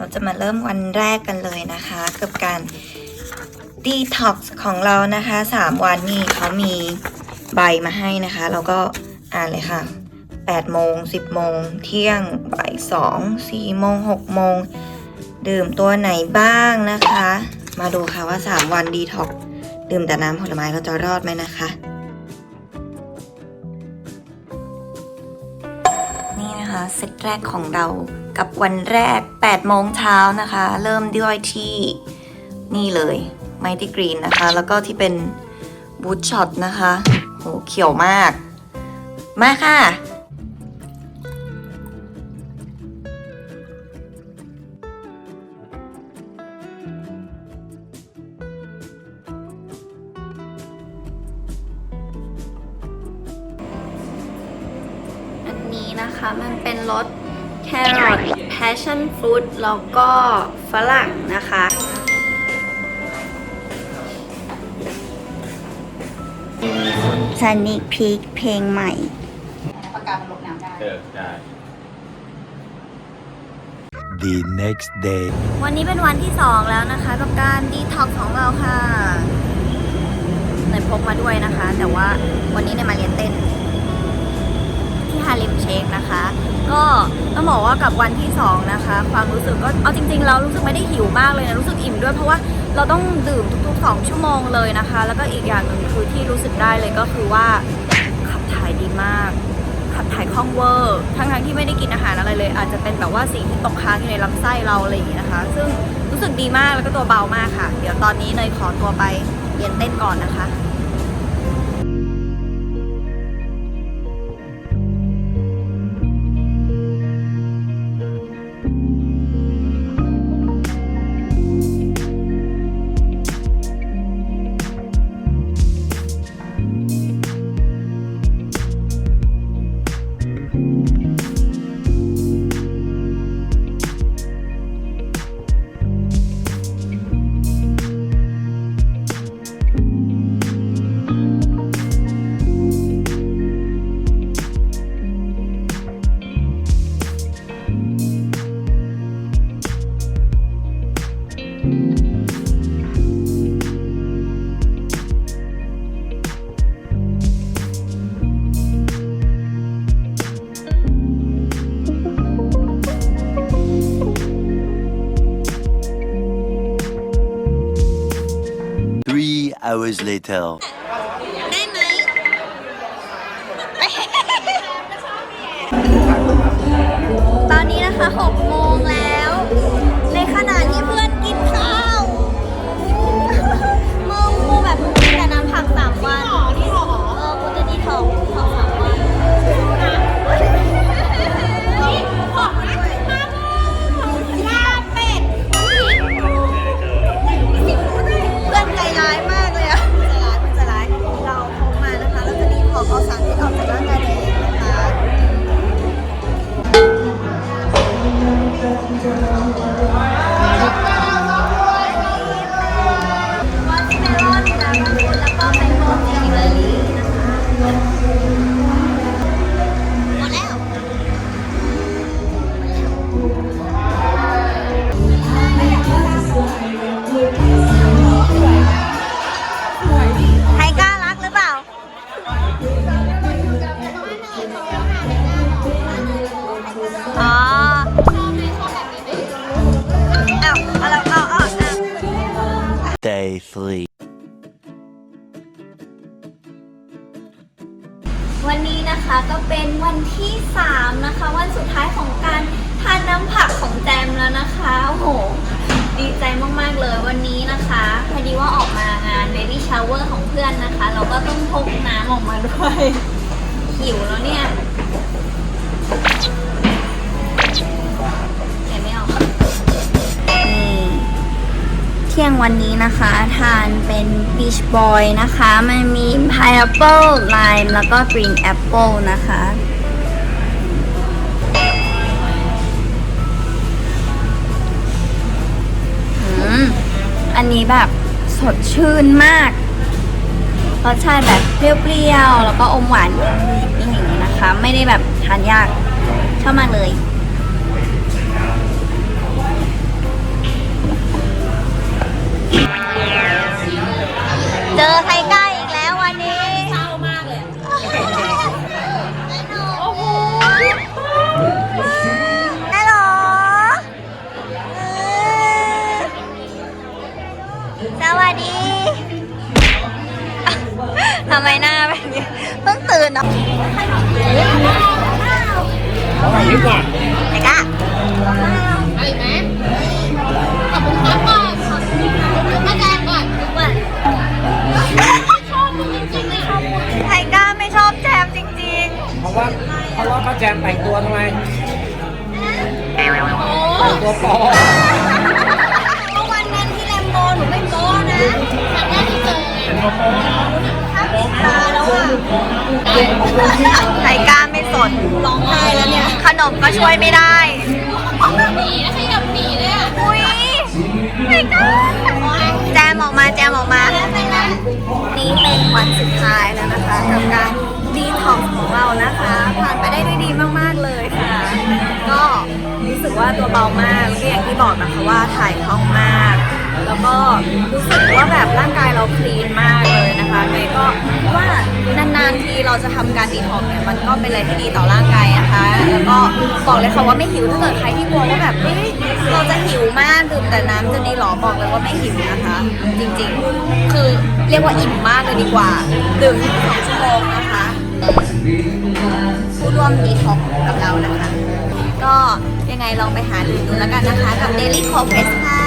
เราจะมาเริ่มวันแรกกันเลยนะคะ กับการดีท็อกซ์ของเรานะคะ 3 วันนี่เขามีใบมาให้นะคะ เราก็อ่านเลยค่ะ8โมง10โมงเที่ยงบ่าย2 4โมง6โมงดื่มตัวไหนบ้างนะคะ มาดูค่ะว่า 3 วันดีท็อกดื่มแต่น้ำผลไม้เราจะรอดไหมนะคะ นี่นะคะเซตแรกของเรา กับวันแรก 8 โมงเช้านะคะ เริ่มด้วยที่นี่เลยไมติกรีนนะคะ แล้วก็ที่เป็นบูทช็อตนะคะ โห เขียวมาก มาค่ะอันนี้นะคะมันเป็นรส แครอท passion fruit แล้วก็ฝรั่งนะคะซันนิกพีคเพลงใหม่เออได้ The next day. วันนี้เป็นวันที่2แล้วนะคะ กับการดีท็อกของเราค่ะเนยพกมาด้วยนะคะ แต่ว่าวันนี้เนยมาเรียนเต้น ที่ฮาเลมเชคนะคะ ก็ต้องบอกว่ากับวันที่ 2 นะคะ ความรู้สึกก็เอาจริงๆเรารู้สึกไม่ได้หิวมากเลยนะรู้สึกอิ่มด้วยเพราะว่าเราต้องดื่มทุกๆ 2 ชั่วโมงเลยนะคะ แล้วก็อีกอย่างหนึ่งคือที่รู้สึกได้เลยก็คือว่าขับถ่ายดีมาก ขับถ่ายคล่องเวอร์ทั้งๆที่ไม่ได้กินอาหารอะไรเลย อาจจะเป็นแบบว่าสิ่งที่ตกค้างอยู่ในลำไส้เราอะไรอย่างนี้นะคะ ซึ่งรู้สึกดีมากแล้วก็ตัวเบามากค่ะ เดี๋ยวตอนนี้เนยขอตัวไปเรียนเต้นก่อนนะคะ hours later. ตอนนี้นะคะ6โมงแล้ว Day three. วันนี้นะคะก็เป็นวันที่ 3 นะคะ วันสุดท้ายของการทานน้ำผักของแจมแล้วนะคะโอ้โหดีใจมากๆเลยวันนี้นะคะพอดีว่าออกมางาน baby shower ของเพื่อนนะคะ เราก็ต้องพกน้ำออกมาด้วยหิวแล้วเนี่ย ที่ยงวันนี้นะคะ ทานเป็น beach boy นะคะ มันมี pineapple lime แล้วก็ green apple นะคะอืมอันนี้แบบสดชื่นมากรสชาติแบบเปรี้ยวๆ แล้วก็อมหวานนิดๆอย่างนี้นะคะ ไม่ได้แบบทานยากชอบมากเลย เจอไทก้าอีกแล้ววันนี้เศร้ามากเลยโอ้โหฮัลโหลเออสวัสดีทำไมหน้าแบบนี้เพิ่งตื่นเหรอเอาไปดีกว่าไทก้าเอาอีกไหมขอบคุณครับ ช่วยไม่ได้หนีนะขยับหนีเลยอะอุ้ยไทก้าแจมออกมาแจมออกมานี่เป็นวันสุดท้ายแล้วนะคะกับการดีท็อกของเรานะคะผ่านไปได้ด้วยดีมากๆเลยค่ะ ก็รู้สึกว่าตัวเบามากก็อย่างที่บอกนะคะว่าถ่ายคล่องมาก แล้วก็รู้สึกว่าแบบร่างกายเราคลีนมากเลยนะคะเลยก็ว่านานๆทีเราจะทำการดีท็อกเนี่ยมันก็เป็นอะไรที่ดีต่อร่างกายนะคะแล้วก็ บอกเลยค่ะว่าไม่หิวถ้าเกิดใครที่กลัวว่าแบบเฮ้ยเราจะหิวมากดื่มแต่น้ำจะดีหรอบอกเลยว่าไม่หิวนะคะ จริงๆ คือเรียกว่าอิ่มมากเลยดีกว่าดื่มสองชั่วโมงนะคะผู้ร่วมดีท็อกกับเรานะคะ ก็ยังไงลองไปหาดูแล้วกันนะคะ กับ Daily c o p r e s s ค่ะ